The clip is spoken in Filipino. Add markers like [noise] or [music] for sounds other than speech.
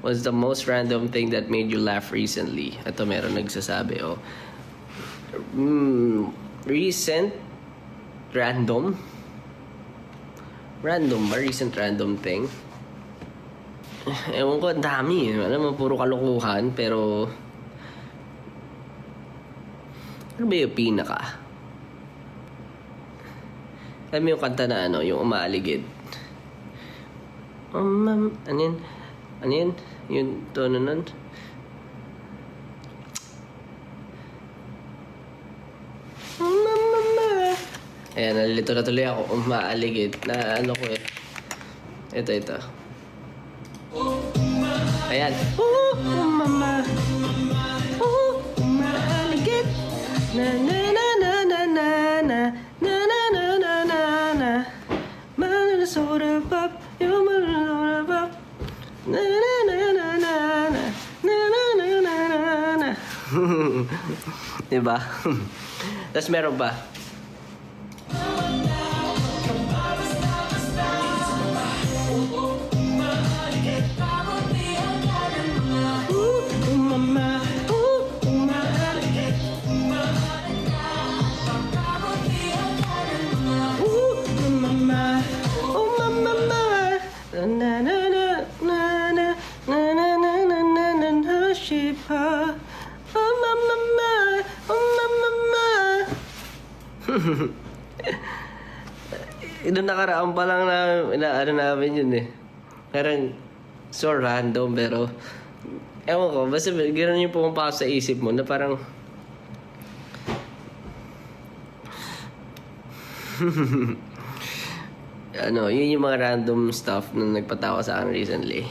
was the most random thing that made you laugh recently? Ito meron nagsasabi, oh. Mm, recent random? Random ba? Recent random thing? [laughs] Ewan ko, ang dami. eh. Alam mo, puro kalokohan, pero... Ano ba yung pinaka? Alam mo yung kanta na ano, yung umaaligid. Um, ma'am, ano yun? ano yun? Yung tono nun. Ayan, nalilito na tuloy ako. Umaaligid. Na ano ko eh. Ito, ito. Ayan. Oh, mama. Oh, umaaligid. Na, na, na, na, na, na, na. Na, na, na, na, na, na. Mano na soda pop. Yung mano na soda pop. Na na na na na na na na na na na na Diba? Tapos meron ba? Shiba. Oh, mama, mama. Oh, mama, mama. Ito [laughs] nakaraan pa lang na inaano namin yun eh. Parang so random pero ewan ko, basta gano'n yung pumapasok sa isip mo na parang [laughs] ano, yun yung mga random stuff na nagpatawa sa akin recently.